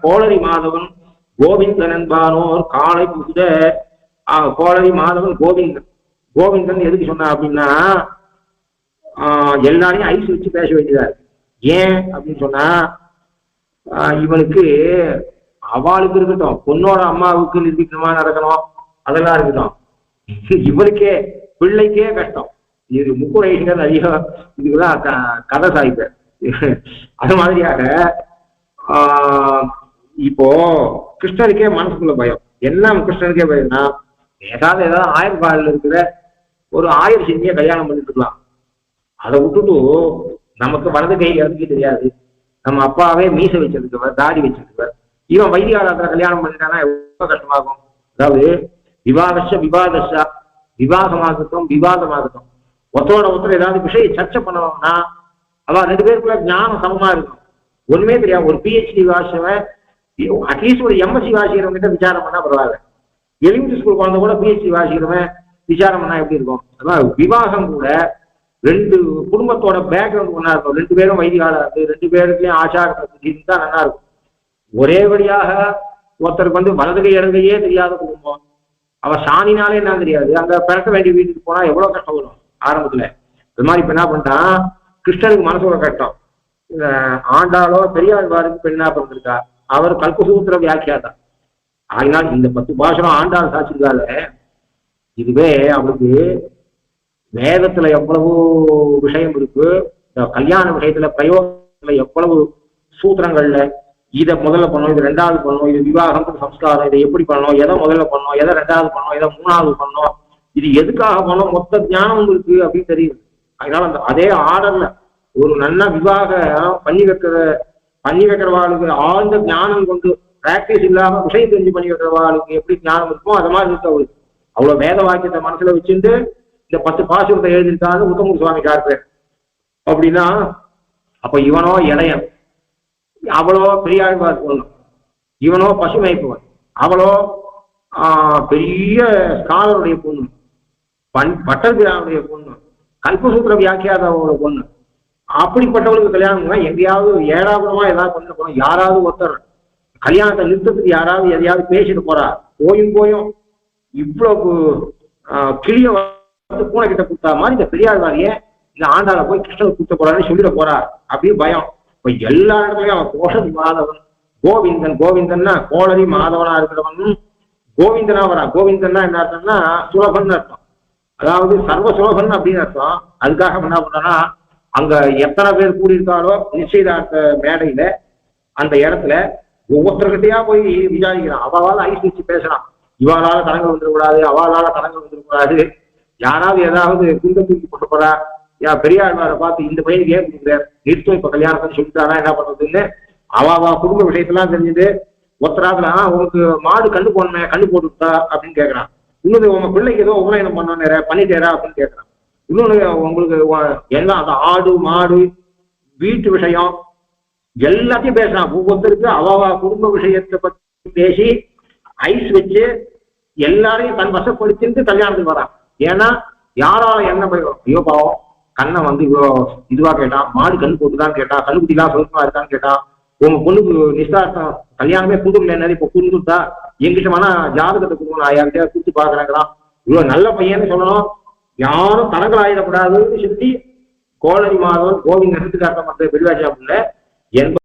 கோளரி மாதவன் கோவிந்தன் என்பானோர் காலை புகுத கோளரி மாதவன் கோவிந்தன். கோவிந்தன் எதுக்கு சொன்னா அப்படின்னா எல்லாரையும் ஐஸ் வச்சு பேச வேண்டியதா இருக்கு ஏன் அப்படின்னு சொன்னா இவனுக்கு அவளுக்கு இருக்கட்டும் பொண்ணோட அம்மாவுக்கு நிர்வீக்கமா நடக்கணும். அதெல்லாம் இருக்கட்டும். இவருக்கே பிள்ளைக்கே கஷ்டம். இது முக்குரைகள் அதிகம். இதுக்குதான் க- கதை சாய்ப்பேன். அது மாதிரியாக இப்போ கிருஷ்ணருக்கே மனசுக்குள்ள பயம். என்ன கிருஷ்ணருக்கே பயம்னா ஏதாவது ஏதாவது ஆயுர் காலில் இருக்கிற ஒரு ஆயிரம் செஞ்சிய கல்யாணம் பண்ணிட்டு இருக்கலாம் அதை விட்டுட்டு நமக்கு வலது கை இறங்கி தெரியாது. நம்ம அப்பாவே மீச வச்சிருக்கவர் தாடி வச்சிருக்கவர் இவன் வைத்தியாளத்துல கல்யாணம் பண்ணிட்டானா எவ்வளவு கஷ்டமாகும்? அதாவது விவாதஷ விவாதஷா விவாதமாகட்டும் விவாதமாகட்டும் ஒத்தோட ஒருத்தர் ஏதாவது விஷயம் சர்ச்சை பண்ணணும்னா அவ ரெண்டு பேருக்குள்ள ஞானம் சமமா இருக்கும். ஒண்ணுமே தெரியாது ஒரு பிஹெச்டி வாசவன் அட்லீஸ்ட் ஒரு எம்எஸ்சி வாசிக்கிறவங்க கிட்ட விசாரம் பண்ணா பரவாயில்ல. எலிமெண்ட்ரி ஸ்கூல் குழந்தை கூட பிஹெச்டி வாசிக்கிறவன் விசாரம் பண்ணா எப்படி இருக்கும்? அதான் விவாகம் கூட ரெண்டு குடும்பத்தோட பேக்ரவுண்ட் ஒன்றா இருக்கும். ரெண்டு பேரும் வைதிகாலா இருக்கு ரெண்டு பேருக்குலயும் ஆச்சார இருந்தா நல்லா இருக்கும். ஒரே வழியாக ஒருத்தருக்கு வந்து வலது கை இடங்கையே தெரியாத குடும்பம். அவ சாணினாலே என்ன தெரியாது. அங்க பிறக்க வேண்டிய வீட்டுக்கு போனா எவ்வளவு கஷ்டம் வரும் ஆரம்பத்துல. அது மாதிரி இப்ப என்ன பண்ணிட்டான்? கிருஷ்ணனுக்கு மனசோட கஷ்டம். ஆண்டாளோ பெரியாழ்வாருக்கு பெண்ணா பிறந்திருக்கா அவர் கல்பசூத்திர வியாக்கியாதான் ஆகினால் இந்த பத்து பாஷனம் ஆண்டாள் சாட்சிருக்கால இதுவே அவளுக்கு வேதத்துல எவ்வளவு விஷயம் இருக்கு. இந்த கல்யாண விஷயத்துல பிரயோகத்துல எவ்வளவு சூத்திரங்கள்ல இதை முதல்ல பண்ணணும் இது ரெண்டாவது பண்ணணும் இது விவாகம் சம்ஸ்காரம் இதை எப்படி பண்ணணும் எதை முதல்ல பண்ணணும் எதை ரெண்டாவது பண்ணணும் எதை மூணாவது பண்ணணும் இது எதுக்காக பண்ணணும் மொத்த ஞானம் இருக்கு அப்படின்னு தெரியுது. அதனால அந்த அதே ஆர்டர்ல ஒரு நல்ல விவாகம் பண்ணி வைக்கிற பண்ணி வைக்கிறவாளுக்கு ஆழ்ந்த ஞானம் கொண்டு பிராக்டிஸ் இல்லாம விஷயம் தெரிஞ்சு பண்ணி வைக்கிறவாளுக்கு எப்படி ஞானம் இருக்குமோ அது மாதிரி இருக்கு அவளுக்கு. அவ்வளவு வேத வாக்கியத்தை மனசுல வச்சுட்டு இந்த பத்து பாசுரத்தை எழுதியிருக்காங்க உத்தமூர் சுவாமி காட்டுறேன் அப்படின்னா அப்ப இவனோ இளையன். அவளோ பெரியாழ்வார் பொண்ணு இவனோ பசுமைப்பவன். அவளோ பெரிய ஸ்காலருடைய பொண்ணு. பண் பட்டர்பிரானுடைய பொண்ணு. கல்பசூத்திர வியாக்கியாதாவோட பொண்ணு. அப்படிப்பட்டவளுக்கு கல்யாணம் எங்கேயாவது ஏழாவதுமா ஏதாவது பண்ண போகணும் யாராவது ஒருத்தர் கல்யாணத்தை நிறுத்தத்துக்கு யாராவது எதையாவது பேசிட்டு போறா போயும் போயும் இவ்வளவு கிளிய வந்து பூனை கிட்ட கொடுத்தா மாதிரி இந்த பெரியாழ்வாரியே இந்த ஆண்டாள போய் கிருஷ்ணன் கொடுத்த போறான்னு சொல்லிட போறா அப்படின்னு பயம். இப்ப எல்லா இடத்துலயும் அவன் கோஷதி மாதவன் கோவிந்தன் கோவிந்தன்னா கோளரி மாதவனா இருக்கிறவன். கோவிந்தனா வரா. கோவிந்தன்னா என்ன அர்த்தம்னா சுலபன் அர்த்தம். அதாவது சர்வ சுலபன் அப்படின்னு அர்த்தம். அதுக்காக என்ன பண்றோம்னா அங்க எத்தனை பேர் கூடியிருக்காளோ நிச்சயதார்த்த மேடையில அந்த இடத்துல ஒவ்வொருத்தர்கிட்டயா போய் விசாரிக்கிறான். அவளால ஐஸ் வச்சு பேசுறான் இவாளால தடங்கள் வந்துடக்கூடாது அவளால தடங்கள் வந்துடக்கூடாது. யாராவது ஏதாவது குண்ட தூக்கி கொண்டு போறா? யா பெரியாழ்வாரை பார்த்து இந்த பையனுக்கு ஏன் கொடுக்குறார் நிறுத்தம் இப்ப கல்யாணத்தை சொல்லிட்டாரா என்ன பண்றதுன்னு? அவ குடும்ப விஷயத்தெல்லாம் தெரிஞ்சுட்டு ஒருத்தராதுல ஆ உனக்கு மாடு கண்ணு போடணுமே கண்ணு போட்டுட்டா அப்படின்னு கேக்குறான். இன்னொரு உங்க பிள்ளைக்கு ஏதோ உபநயனம் பண்ணணும் பண்ணிட்டேரா அப்படின்னு கேக்குறான். இன்னொன்னு உங்களுக்கு எல்லாம் அந்த ஆடு மாடு வீட்டு விஷயம் எல்லாத்தையும் பேசுறான் ஒவ்வொருத்தருக்கு அவ குடும்ப விஷயத்தை பத்தி பேசி ஐஸ் வச்சு எல்லாரையும் தன் வசப்படுத்திட்டு கல்யாணத்துக்கு வரான். ஏன்னா யாரால என்ன பண்ணுவோம் ஐயோ பாவம் கண்ணை வந்து இவ்வளோ இதுவா கேட்டான் மாடு கண்ணு போட்டுதான் கேட்டான் கண்ணுக்குட்டிலாம் சொந்தமா இருக்கான்னு கேட்டான் உங்க பொண்ணுக்கு நிஷ்டார்த்தம் கல்யாணமே குடும்பம் என்ன இப்ப குடுத்துட்டா எங்கிட்ட வேணா ஜாதகத்தை கொடுக்கணும் நான் யார்கிட்டயா கொடுத்து பாக்குறேங்கிறான் இவ்வளவு நல்ல பையன்னு சொல்லணும் யாரும் தடங்கள் ஆயிடக்கூடாதுன்னு சொல்லி கோளரி மாதவன் கோவிந்த எடுத்துக்காட்டம் பண்ற பெருவாஜா பிள்ளை என்பது